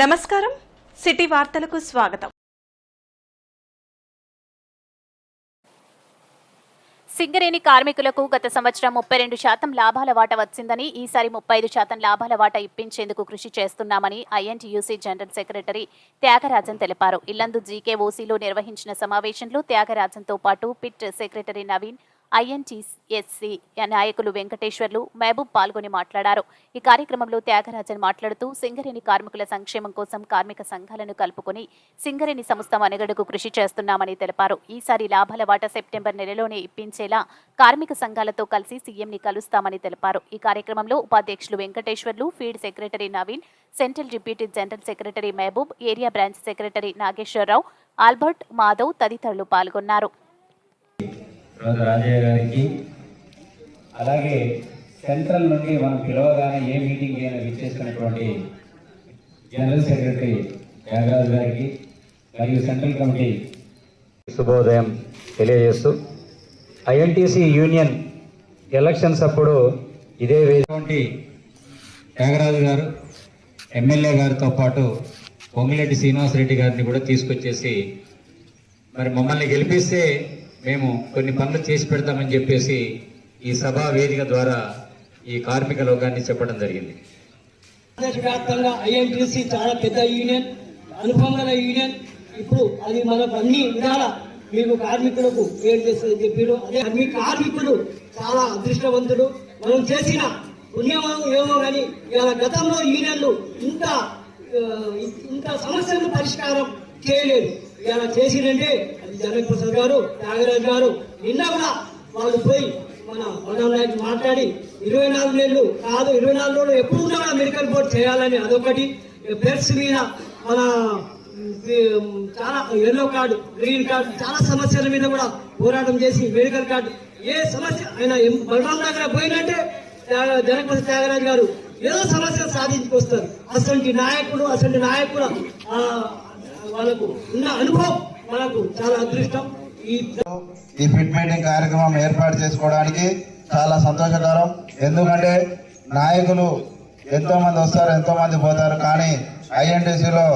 నమస్కారం. సిటీ వార్తలకు స్వాగతం. సింగరేణి కార్మికులకు గత సంవత్సరం ముప్పై రెండు శాతం లాభాల వాటా వచ్చిందని ఈసారి ముప్పై ఐదు శాతం లాభాల వాటా ఇప్పించేందుకు కృషి చేస్తున్నామని ఐఎన్టీయూసీ జనరల్ సెక్రటరీ త్యాగరాజన్ తెలిపారు. ఇల్లందు జీకేఓసీలో నిర్వహించిన సమావేశంలో త్యాగరాజన్తో పాటు పిట్ సెక్రటరీ నవీన్ ఐఎన్టీఎస్సీ నాయకులు వెంకటేశ్వర్లు మహబూబ్ పాల్గొని మాట్లాడారు. ఈ కార్యక్రమంలో త్యాగరాజన్ మాట్లాడుతూ సింగరేణి కార్మికుల సంక్షేమం కోసం కార్మిక సంఘాలను కలుపుకొని సింగరేణి సంస్థ మనుగడకు కృషి చేస్తున్నామని తెలిపారు. ఈసారి లాభాల వాటా సెప్టెంబర్ నెలలోనే ఇప్పించేలా కార్మిక సంఘాలతో కలిసి సీఎంని కలుస్తామని తెలిపారు. ఈ కార్యక్రమంలో ఉపాధ్యక్షులు Venkateswarlu feed secretary Naveen central deputy general secretary Mahabub area branch secretary Nageswararao Albert Madhav తదితరులు పాల్గొన్నారు. రోజు రాజయ్య గారికి అలాగే సెంట్రల్ నుండి మనం పిలవగానే ఏ మీటింగ్ అయినా విచ్చేసినటువంటి జనరల్ సెక్రటరీ త్యాగరాజు గారికి మరియు సెంట్రల్ కమిటీ శుభోదయం తెలియజేస్తూ ఐఎన్టీసీ యూనియన్ ఎలక్షన్స్ అప్పుడు ఇదే వేటువంటి త్యాగరాజు గారు ఎమ్మెల్యే గారితో పాటు పొంగిరెడ్డి శ్రీనివాసరెడ్డి గారిని కూడా తీసుకొచ్చేసి మరి మమ్మల్ని గెలిపిస్తే మేము కొన్ని పనులు చేసి పెడతామని చెప్పేసి ఈ సభా వేదిక ద్వారా ఈ కార్మిక లోకాన్ని చెప్పడం జరిగింది. వ్యాప్తంగా ఐఎన్టీసీ చాలా పెద్ద యూనియన్ అనుపంగల యూనియన్. ఇప్పుడు అది మనకు అన్ని విధాల మీకు కార్మికులకు ఏం చేస్తుందని చెప్పారు. అదే మీ కార్మికులు చాలా అదృష్టవంతుడు మనం చేసిన పుణ్యమో ఏమో కానీ ఇవాళ గతంలో యూనియన్లు ఇంత ఇంత సమస్యలను పరిష్కారం చేయలేదు. ఇవాళ చేసిందంటే అది జనక్ ప్రసాద్ గారు త్యాగరాజ్ గారు నిన్న కూడా వాళ్ళు పోయి మన బలరాం నాయక్ మాట్లాడి ఇరవై నాలుగు నెలలు కాదు ఇరవై నాలుగు రోజులు ఎప్పుడు కూడా మెడికల్ బోర్డు చేయాలని అదొకటి. పెర్స్ మీద మన చాలా ఎల్లో కార్డు గ్రీన్ కార్డు చాలా సమస్యల మీద కూడా పోరాటం చేసి మెడికల్ కార్డు ఏ సమస్య ఆయన బలరాం దగ్గర పోయినట్టే త్యాగ- జనపతి త్యాగరాజు గారు ఏదో సమస్య సాధించుకొస్తారు. అసలు నాయకుడు అసలు నాయకుడు వాళ్ళకు ఉన్న అనుభవం మనకు చాలా అదృష్టం. ఈ ఈ ఫిట్ మీటింగ్ కార్యక్రమం ఏర్పాటు చేసుకోవడానికి చాలా సంతోషకరం. ఎందుకంటే నాయకులు ఎంతో మంది వస్తారు ఎంతో మంది పోతారు కానీ ఐఎన్టీసీలో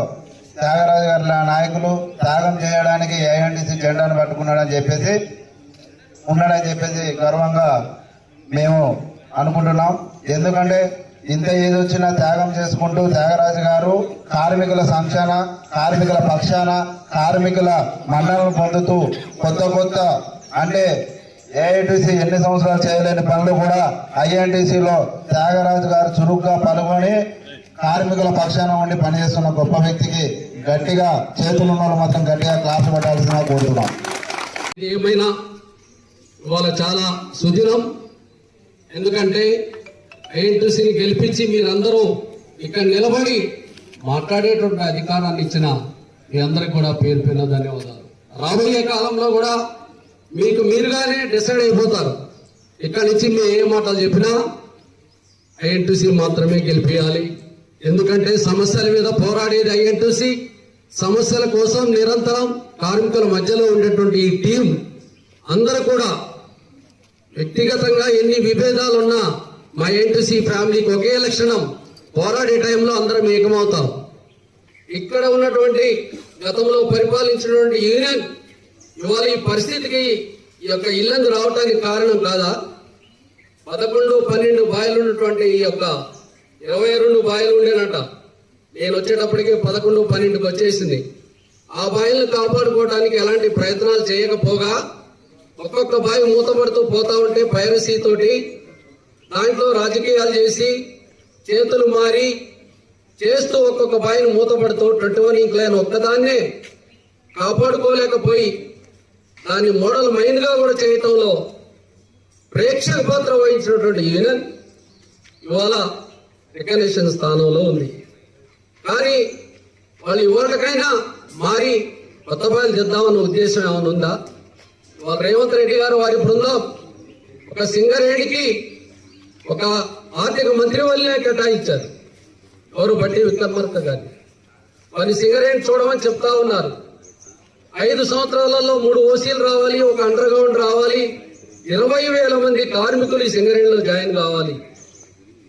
త్యాగరాజు గారి నాయకులు త్యాగం చేయడానికి ఐఎన్టీసీ జెండాను పట్టుకున్నాడని చెప్పేసి ఉన్నాడని చెప్పేసి గర్వంగా మేము అనుకుంటున్నాం. ఎందుకంటే ఇంత ఏదొచ్చినా త్యాగం చేసుకుంటూ త్యాగరాజు గారు కార్మికుల సంక్షాన కార్మికుల పక్షాన కార్మికుల మండలం పొందుతూ కొత్త కొత్త అంటే ఏఐటీసీ ఎన్ని సంవత్సరాలు చేయలేని పనులు కూడా ఐఎన్టీసీలో త్యాగరాజు గారు చురుగ్గా పాల్గొని కార్మికుల పక్షాన ఉండి పనిచేస్తున్న గొప్ప వ్యక్తికి గట్టిగా చేతులు ఉన్న మాత్రం గట్టిగా క్లాస్ పెట్టాల్సిన కోరుతున్నాం. ఏమైనా ఇవాళ చాలా సుదినం. ఎందుకంటే ఐఎన్టీసీని గెలిపించి మీరందరూ ఇక్కడ నిలబడి మాట్లాడేటువంటి అధికారాన్ని ఇచ్చిన మీ అందరికి కూడా పేరు పేరున ధన్యవాదాలు. రాబోయే కాలంలో కూడా మీకు మీరుగానే డిసైడ్ అయిపోతారు. ఇక్కడి నుంచి మేము ఏ మాటలు చెప్పినా ఐఎన్టీసీ మాత్రమే గెలిపించాలి ఎందుకంటే సమస్యల మీద పోరాడేది ఐఎన్టీసీ సమస్యల కోసం నిరంతరం కార్మికుల మధ్యలో ఉండేటువంటి ఈ టీం అందరూ కూడా వ్యక్తిగతంగా ఎన్ని విభేదాలు ఉన్నా మా ఎన్టీసీ ఫ్యామిలీకి ఒకే లక్షణం. పోరాడే టైంలో అందరం ఏకమవుతాం. ఇక్కడ ఉన్నటువంటి గతంలో పరిపాలించినటువంటి యూనియన్ ఇవాళ ఈ పరిస్థితికి ఈ యొక్క ఇల్లందు రావడానికి కారణం కాదా? పదకొండు పన్నెండు బాయిలు ఉన్నటువంటి ఈ యొక్క ఇరవై రెండు బాయిలు ఉండేనట. నేను వచ్చేటప్పటికే పదకొండు పన్నెండుకి వచ్చేసింది. ఆ బాయిలను కాపాడుకోవడానికి ఎలాంటి ప్రయత్నాలు చేయకపోగా ఒక్కొక్క బావి మూతపడుతూ పోతా ఉంటే పైరసీ తోటి దాంట్లో రాజకీయాలు చేసి చేతులు మారి చేస్తూ ఒక్కొక్క బాయిని మూతపడుతూ ట్వంటీ వన్ ఇంక్లైన్ ఒక్కదాన్నే కాపాడుకోలేకపోయి దాన్ని మోడల్ మైండ్గా కూడా చేయటంలో ప్రేక్షక పాత్ర వహించినటువంటి యూనియన్ ఇవాళ రికగ్నేషన్ స్థానంలో ఉంది. కానీ వాళ్ళు ఇవాళకైనా మారి కొత్త బాయిలు తెద్దామన్న ఉద్దేశం ఏమైనా ఉందా? ఇవాళ రేవంత్ రెడ్డి గారు వారి బృందం ఒక సింగరేణికి ఒక ఆర్థిక మంత్రి వల్లనే కేటాయించారు ఎవరు బట్టి విక్రమార్క గారిని. వారి సిగరెట్ చూడమని చెప్తా ఉన్నారు. ఐదు సంవత్సరాలలో మూడు ఓసీలు రావాలి ఒక అండర్ గ్రౌండ్ రావాలి ఇరవై వేల మంది కార్మికులు ఈ సింగరేణిలో జాయిన్ కావాలి.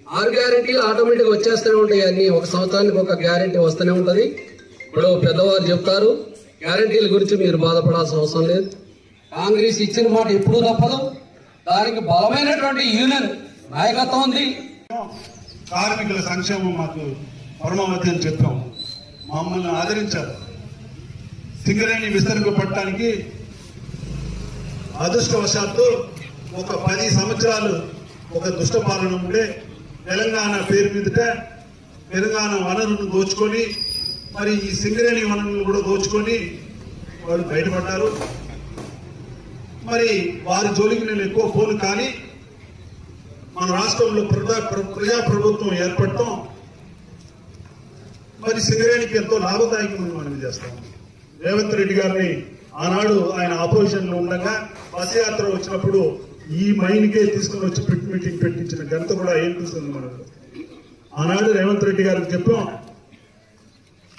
ఆరు గ్యారెంటీలు ఆటోమేటిక్ వచ్చేస్తూనే ఉంటాయి అన్ని. ఒక సంవత్సరానికి ఒక గ్యారెంటీ వస్తూనే ఉంటుంది. ఇప్పుడు పెద్దవారు చెప్తారు గ్యారెంటీల గురించి మీరు బాధపడాల్సిన అవసరం లేదు. కాంగ్రెస్ ఇచ్చిన మాట ఎప్పుడూ తప్పదు. దానికి బలమైనటువంటి యూనియన్ నాయకత్వం ఉంది. కార్మికుల సంక్షేమం మాకు పరమావతి అని చెప్పాం. మమ్మల్ని ఆదరించారు. సింగరేణి విస్తరింపబడటానికి అదృష్టవశాత్తు ఒక పది సంవత్సరాలు ఒక దుష్ట పాలన ఉండే తెలంగాణ పేరు మీదట తెలంగాణ వనరులను దోచుకొని మరి ఈ సింగరేణి వనరులను కూడా దోచుకొని వాళ్ళు బయటపడ్డారు. మరి వారి జోలికి నేను ఎక్కువ పోను కానీ మన రాష్ట్రంలో ప్రజా ప్ర- ప్రజా ప్రభుత్వం ఏర్పడటం మరి సింగరేణికి ఎంతో లాభదాయకమని మనం చేస్తాం. రేవంత్ రెడ్డి గారిని ఆనాడు ఆయన ఆపోజిషన్లో ఉండగా బస్ యాత్ర వచ్చినప్పుడు ఈ మైన్కే తీసుకుని వచ్చి పిట్ మీటింగ్ పెట్టించిన ఘనత కూడా ఏం చూస్తుంది మనకు ఆనాడు రేవంత్ రెడ్డి గారికి చెప్పాం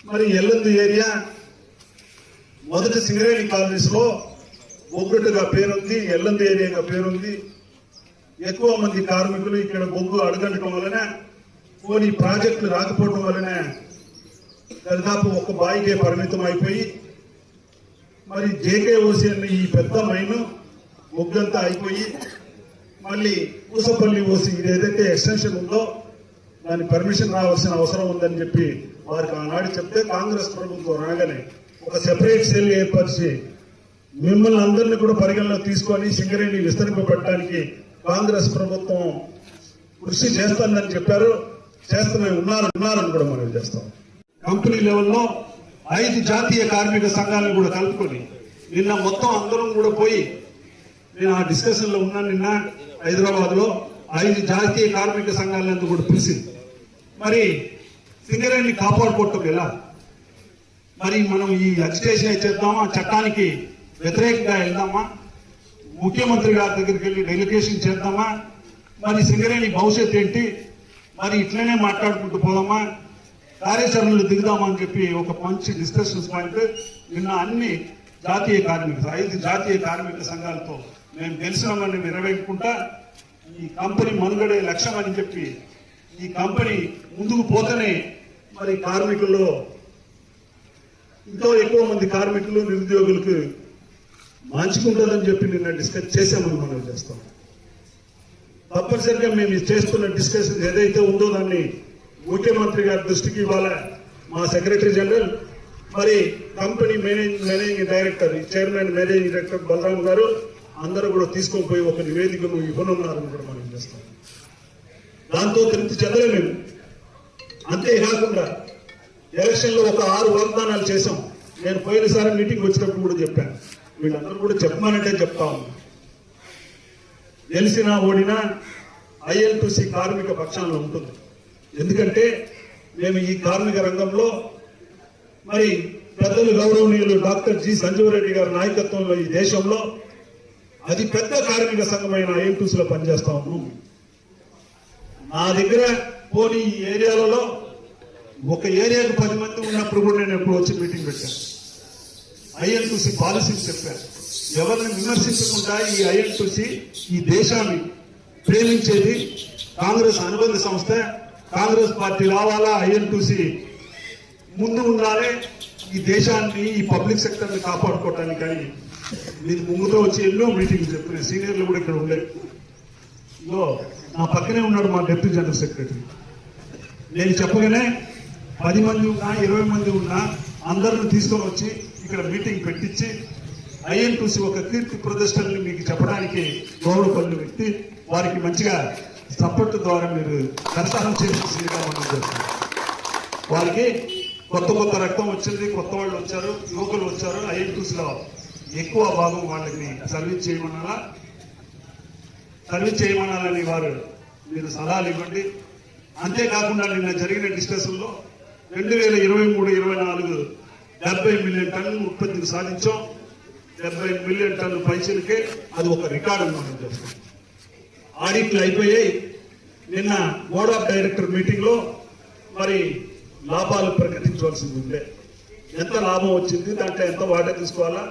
మరి ఎల్లందు ఏరియా మొదటి సింగరేణి కాలనీస్లో ఒక్కటిగా పేరుంది ఎల్లందు ఏరియాగా పేరుంది ఎక్కువ మంది కార్మికులు ఇక్కడ బొగ్గు అడగండటం వలన కొన్ని ప్రాజెక్టులు రాకపోవడం వలన దాదాపు ఒక బాయికే పరిమితం అయిపోయి మరి జేకేఓసి అన్న ఈ పెద్ద మైను బొగ్గంతా అయిపోయి మళ్ళీ పూసపల్లి ఓసి ఇది ఏదైతే ఎక్స్టెన్షన్ ఉందో దాని పర్మిషన్ రావాల్సిన అవసరం ఉందని చెప్పి వారికి ఆనాడు చెప్తే కాంగ్రెస్ ప్రభుత్వం రాగానే ఒక సెపరేట్ సెల్ ఏర్పరిచి మిమ్మల్ని అందరినీ కూడా పరిగణలో తీసుకొని సింగరేణి విస్తరింపబడటానికి కాంగ్రెస్ ప్రభుత్వం కృషి చేస్తుందని చెప్పారు. చేస్తూనే ఉన్నారు ఉన్నారని కూడా మనం చేస్తాం. కంపెనీ లెవెల్లో ఐదు జాతీయ కార్మిక సంఘాలను కూడా కలుపుకొని నిన్న మొత్తం అందరం కూడా పోయి నేను ఆ డిస్కషన్లో ఉన్నాను నిన్న హైదరాబాద్లో ఐదు జాతీయ కార్మిక సంఘాలను కూడా పిలిచింది. మరి సింగరేణిని కాపాడుకోవటం ఎలా? మరి మనం ఈ అజిటేషన్ చేద్దామా? చట్టానికి వ్యతిరేకంగా వెళ్దామా? ముఖ్యమంత్రి గారి దగ్గరికి వెళ్ళి డెలికేషన్ చేద్దామా? మరి సింగరేణి భవిష్యత్ ఏంటి? మరి ఇట్లనే మాట్లాడుకుంటూ పోదామా? కార్యాచరణలు దిగుదామా అని చెప్పి ఒక మంచి డిస్కషన్స్ పాయింట్ నిన్న అన్ని జాతీయ కార్మిక ఐదు జాతీయ కార్మిక సంఘాలతో మేము గెలిచినామని విరవేసుకుంటా ఈ కంపెనీ మనుగడే లక్ష్యం అని చెప్పి ఈ కంపెనీ ముందుకు పోతేనే మరి కార్మికుల్లో ఎంతో ఎక్కువ మంది కార్మికులు నిరుద్యోగులకు మంచుకుంటుందని చెప్పి నిన్న డిస్కస్ చేసామని మనం చేస్తాం. తప్పనిసరిగా మేము చేస్తున్న డిస్కషన్ ఏదైతే ఉందో దాన్ని ముఖ్యమంత్రి గారి దృష్టికి ఇవాళ మా సెక్రటరీ జనరల్ మరి కంపెనీ మేనేజ్ మేనేజింగ్ డైరెక్టర్ ఈ chairman managing director Balaram garu అందరూ కూడా తీసుకొని పోయి ఒక నివేదికను ఇవ్వనున్నారని కూడా మనం చేస్తాం. దాంతో తృప్తి చెందలేము అంతేకాకుండా ఎలక్షన్లో ఒక ఆరు వాగ్దానాలు చేసాం నేను పోయినసారి మీటింగ్ వచ్చినప్పుడు కూడా చెప్పాను. వీళ్ళందరూ కూడా చెప్పమానంటే చెప్తా ఉన్నా. గెలిచినా ఓడినా ఐఎల్టీసీ కార్మిక పక్షాన ఉంటుంది. ఎందుకంటే మేము ఈ కార్మిక రంగంలో మరి పెద్దలు గౌరవనీయులు డాక్టర్ జి సంజీవరెడ్డి గారి నాయకత్వంలో ఈ దేశంలో అతి పెద్ద కార్మిక సంఘమైన ఐఎల్టీసీలో పనిచేస్తా ఉన్నాం. నా దగ్గర పోనీ ఈ ఏరియాలలో ఒక ఏరియాకు పది మంది ఉన్నప్పుడు కూడా నేను ఎప్పుడు వచ్చి మీటింగ్ పెట్టాను. ఐఎన్టీసీ పాలసీలు చెప్పారు. ఎవరిని విమర్శించకుండా ఈ ఐఎన్టీసీ ఈ దేశాన్ని ప్రేమించేది కాంగ్రెస్ అనుబంధ సంస్థ. కాంగ్రెస్ పార్టీ రావాలా? ఐఎన్టీసీ ముందు ఉండాలి. ఈ దేశాన్ని ఈ పబ్లిక్ సెక్టర్ని కాపాడుకోవటానికి కానీ నేను ముందుతో వచ్చి ఎన్నో మీటింగ్లు చెప్పిన. సీనియర్లు కూడా ఇక్కడ ఉండే. ఇదిగో నా పక్కనే ఉన్నాడు మా డిప్యూటీ జనరల్ సెక్రటరీ. నేను చెప్పగానే పది మంది ఉన్నా ఇరవై మంది ఉన్నా అందరిని తీసుకొని వచ్చి ఇక్కడ మీటింగ్ పెట్టించి ఐఎన్టీసీ ఒక కీర్తి ప్రదర్శనని మీకు చెప్పడానికి గౌరవపల్లి వ్యక్తి వారికి మంచిగా సపోర్ట్ ద్వారా మీరు కరసారం చేసి శ్రీరామం చేస్తారు వారికి కొత్త కొత్త రక్తం వచ్చింది కొత్త వాళ్ళు వచ్చారు యువకులు వచ్చారు ఐఎన్టీసీలో ఎక్కువ భాగం వాళ్ళని సర్వీస్ చేయమన్నారా? సర్వీస్ చేయమనాలని వారు మీరు సలహాలు ఇవ్వండి. అంతేకాకుండా నిన్న జరిగిన డిస్కషన్లో రెండు వేల ఇరవై మూడు ఇరవై నాలుగు డెబ్బై మిలియన్ టన్నులు ఉత్పత్తిని సాధించాం. డెబ్బై మిలియన్ టన్ను పైసలకే అది ఒక రికార్డు మనం చేస్తాం ఆడిట్లు అయిపోయాయి. నిన్న బోర్డ్ ఆఫ్ డైరెక్టర్ మీటింగ్లో మరి లాభాలు ప్రకటించవలసింది ఉండే. ఎంత లాభం వచ్చింది దాంట్లో ఎంత వాటా తీసుకోవాలా?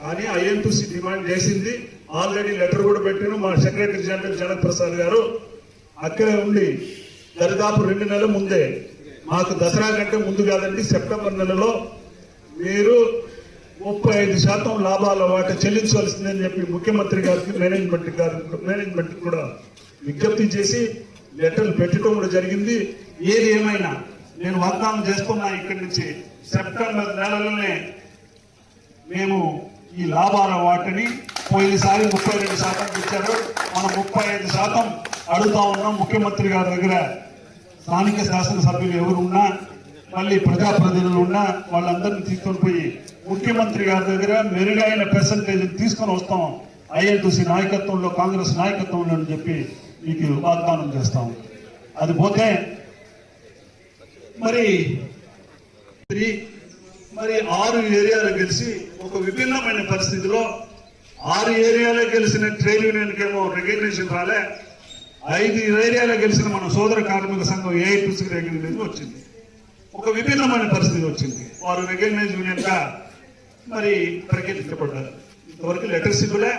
కానీ ఐఎన్టీసీ డిమాండ్ చేసింది. ఆల్రెడీ లెటర్ కూడా పెట్టిన మా సెక్రటరీ జనరల్ జగత్ ప్రసాద్ గారు. అక్కడే ఉండి దరిదాపు రెండు నెలల ముందే మాకు దసరా కంటే ముందు కాదండి సెప్టెంబర్ నెలలో మీరు ముప్పై ఐదు శాతం లాభాల వాట చెల్లించవలసిందని చెప్పి ముఖ్యమంత్రి గారికి మేనేజ్మెంట్ గారి మేనేజ్మెంట్ కూడా విజ్ఞప్తి చేసి లెటర్లు పెట్టడం కూడా జరిగింది. ఏది ఏమైనా నేను వాగ్దానం చేస్తున్నా ఇక్కడి నుంచి సెప్టెంబర్ నెలలోనే మేము ఈ లాభాల వాటిని పోయినసారి ముప్పై రెండు శాతం ఇచ్చారు మనం ముప్పై ఐదు శాతం అడుగుతా ఉన్నాం ముఖ్యమంత్రి గారి దగ్గర. స్థానిక శాసనసభ్యులు ఎవరు ఉన్నా మళ్ళీ ప్రజాప్రతినిధులు ఉన్నా వాళ్ళందరినీ తీసుకొని పోయి ముఖ్యమంత్రి గారి దగ్గర మెరుగైన పర్సంటేజ్ తీసుకొని వస్తాం. ఐఎన్టీసీ నాయకత్వంలో కాంగ్రెస్ నాయకత్వంలో అని చెప్పి మీకు వాగ్దానం చేస్తాం. అది పోతే మరి మరి ఆరు ఏరియాలు గెలిచి ఒక విభిన్నమైన పరిస్థితిలో ఆరు ఏరియాలో గెలిచిన ట్రేడ్ యూనియన్కి ఏమో రికగ్నేషన్ రాలే. ఐదు ఏరియాలో గెలిచిన మన సోదర కార్మిక సంఘం ఏఐటీసీ రికగ్నేషన్ వచ్చింది. ఒక విభిన్నమైన పరిస్థితి వచ్చింది. వారు రికగ్నైజ్ యూనియన్ మరి ప్రకటించబడ్డారు ఇంతవరకు లెటర్స్ ఇవ్వలే.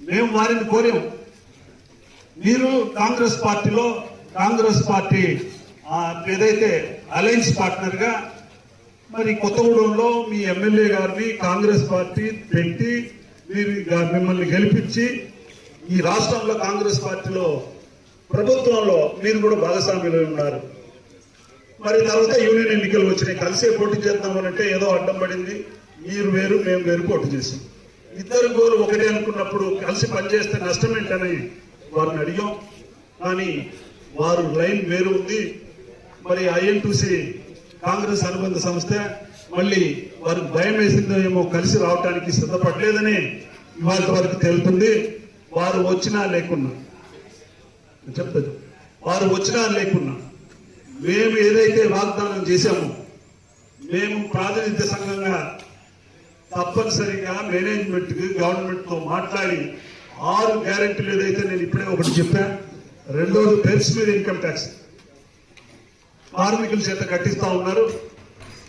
మేము వారిని కోరాం. మీరు కాంగ్రెస్ పార్టీలో కాంగ్రెస్ పార్టీ ఆ, ఏదైతే అలయన్స్ పార్ట్నర్గా మరి కొత్తగూడెంలో మీ ఎమ్మెల్యే గారిని కాంగ్రెస్ పార్టీ పెట్టి మీరు మిమ్మల్ని గెలిపించి ఈ రాష్ట్రంలో కాంగ్రెస్ పార్టీలో ప్రభుత్వంలో మీరు కూడా భాగస్వామ్యులు ఉన్నారు. మరి తర్వాత యూనియన్ ఎన్నికలు వచ్చినాయి. కలిసే పోటీ చేద్దామనంటే ఏదో అడ్డం పడింది. మీరు వేరు మేము వేరు పోటీ చేసాం ఇద్దరు గోరు ఒకటే అనుకున్నప్పుడు కలిసి పనిచేస్తే నష్టం ఏంటని వారిని అడిగాం. కానీ వారు లైన్ వేరు ఉంది. మరి ఐఎన్టీసీ కాంగ్రెస్ అనుబంధ సంస్థ మళ్ళీ వారికి భయం వేసిందో ఏమో కలిసి రావడానికి సిద్ధపడలేదని ఇవాళ వరకు తెలుతుంది వారు వచ్చినా లేకున్నా. చెప్తాను. వారు వచ్చినా లేకున్నా. మేము ఏదైతే వాగ్దానం చేశామో మేము ప్రాతినిధ్య సంఘంగా తప్పనిసరిగా మేనేజ్మెంట్ గవర్నమెంట్తో గవర్నమెంట్తో మాట్లాడి ఆరు గ్యారెంటీలు ఏదైతే నేను ఇప్పుడే ఒకటి చెప్పాను రెండోది పెన్స్ మీద ఇన్కమ్ ట్యాక్స్ కార్మికుల చేత కట్టిస్తా ఉన్నారు.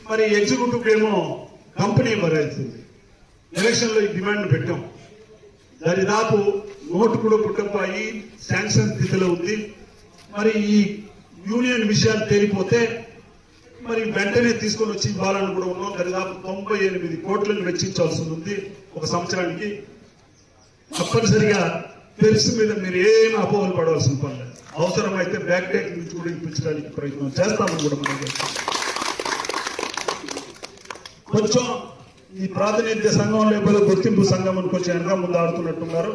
మరి ఎగ్జిక్యూటివ్ ఏమో కంపెనీ మరవుతుంది ఎలక్షన్లో ఈ డిమాండ్ పెట్టాం. దరిదాపు నోటు కూడా పుట్టపోయి శాంక్షన్ స్థితిలో ఉంది. మరి ఈ యూనియన్ విషయాలు తేలిపోతే మరి వెంటనే తీసుకొని వచ్చి ఇవ్వాలని కూడా ఉన్నాం. దరిదాపు తొంభై ఎనిమిది కోట్లను వెచ్చించాల్సి ఉంది ఒక సంవత్సరానికి. తప్పనిసరిగా పెన్స్ మీద మీరు ఏం అపోహలు పడవలసిన పని లేదు. అవసరమైతే బ్యాక్ డేట్ నుంచి కూడా ఇప్పించడానికి ప్రయత్నం చేస్తామని కూడా మనం కొంచెం ఈ ప్రాతినిధ్య సంఘం లేకపోతే గుర్తింపు సంఘం అని కొంచెం వెనక ముందు ఆడుతున్నట్టున్నారు.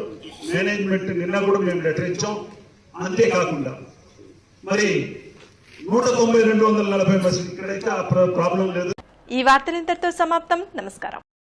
మేనేజ్మెంట్ నిన్న కూడా మేము లెటర్ ఇచ్చాం. అంతేకాకుండా మరి నూట తొంభై రెండు వందల నలభై బస్సులు ఇక్కడైతే ఆ ప్రాబ్లం లేదు. ఈ వార్తలు ఇంతటితో సమాప్తం. నమస్కారం.